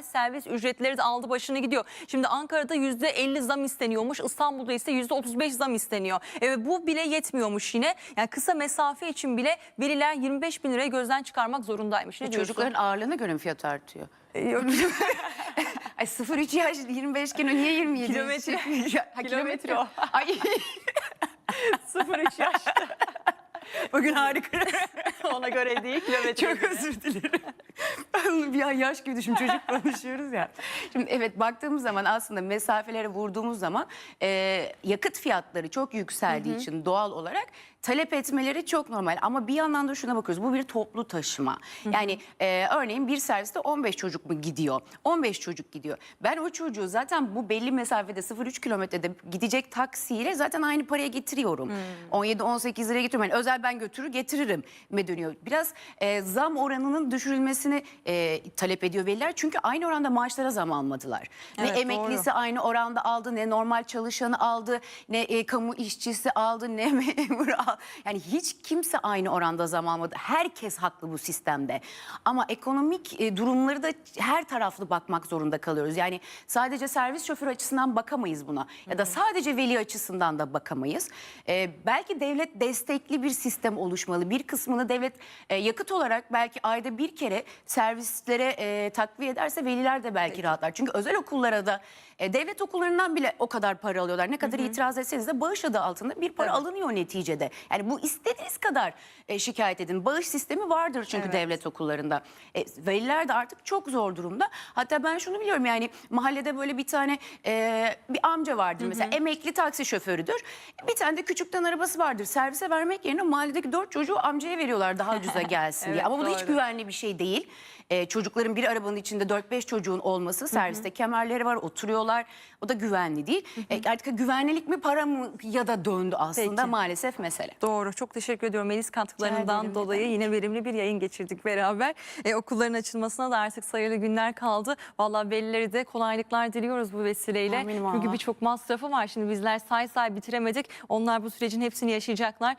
hariç servis ücretleri de aldı başını gidiyor. Şimdi Ankara'da %50 zam isteniyormuş. İstanbul'da ise %35 zam isteniyor. E, bu bile yetmiyormuş yine. Yani kısa mesafe için bile veliler 25 bin lirayı gözden çıkarmak zorundaymış. Ne diyorsun? Çocukların ağırlığına göre mi fiyat artıyor? E, yok. Ay 0-3 yaş 25 kilo niye 27? Kilometre. Ha, Kilometre o. Ay 0-3 yaşta. Bugün harika. Ona göre değil kilometre. çok özür dilerim. Bir an yaş gibi düşün çocuk konuşuyoruz ya. Şimdi evet baktığımız zaman aslında mesafelere vurduğumuz zaman e, yakıt fiyatları çok yükseldiği için doğal olarak talep etmeleri çok normal. Ama bir yandan da şuna bakıyoruz bu bir toplu taşıma. Yani e, örneğin bir serviste 15 çocuk mu gidiyor? 15 çocuk gidiyor. Ben o çocuğu zaten bu belli mesafede 0-3 kilometrede gidecek taksiyle zaten aynı paraya getiriyorum. 17-18 liraya getiriyorum. Yani özel ben götürür getiririm mi dönüyor. Biraz e, zam oranının düşürülmesini e, talep ediyor veliler. Çünkü aynı oranda maaşlara zam almadılar. Evet, ne emeklisi aynı oranda aldı, ne normal çalışanı aldı, ne e, kamu işçisi aldı, ne memur aldı. Yani hiç kimse aynı oranda zam almadı. Herkes haklı bu sistemde. Ama ekonomik e, durumları da her taraflı bakmak zorunda kalıyoruz. Yani sadece servis şoförü açısından bakamayız buna. Ya da sadece veli açısından da bakamayız. E, belki devlet destekli bir sistem oluşmalı. Bir kısmını devlet e, yakıt olarak belki ayda bir kere servislere e, takviye ederse veliler de belki rahatlar. Çünkü özel okullara da e, devlet okullarından bile o kadar para alıyorlar. Ne kadar itiraz etseniz de bağış adı altında bir para Evet. alınıyor neticede. Yani bu istediğiniz kadar e, şikayet edin. Bağış sistemi vardır çünkü Evet. devlet okullarında. E, veliler de artık çok zor durumda. Hatta ben şunu biliyorum yani mahallede böyle bir tane e, bir amca vardır mesela emekli taksi şoförüdür. Bir tane de küçükten arabası vardır. Servise vermek yerine mahalledeki dört çocuğu amcaya veriyorlar daha ucuza gelsin diye. Evet, Ama bu da hiç güvenli bir şey değil. E, çocukların bir arabanın içinde 4-5 çocuğun olması serviste kemerleri var oturuyorlar. O da güvenli değil. E, artık güvenlilik mi para mı ya da döndü aslında Peki. maalesef mesele. Doğru. Çok teşekkür ediyorum Melis katkılarından dolayı. ne Yine verimli bir yayın geçirdik beraber. E, okulların açılmasına da artık sayılı günler kaldı. Vallahi velileri de kolaylıklar diliyoruz bu vesileyle. Amin Çünkü birçok masrafı var. Şimdi bizler say say bitiremedik. Onlar bu sürecin hepsini yaşayacaklar.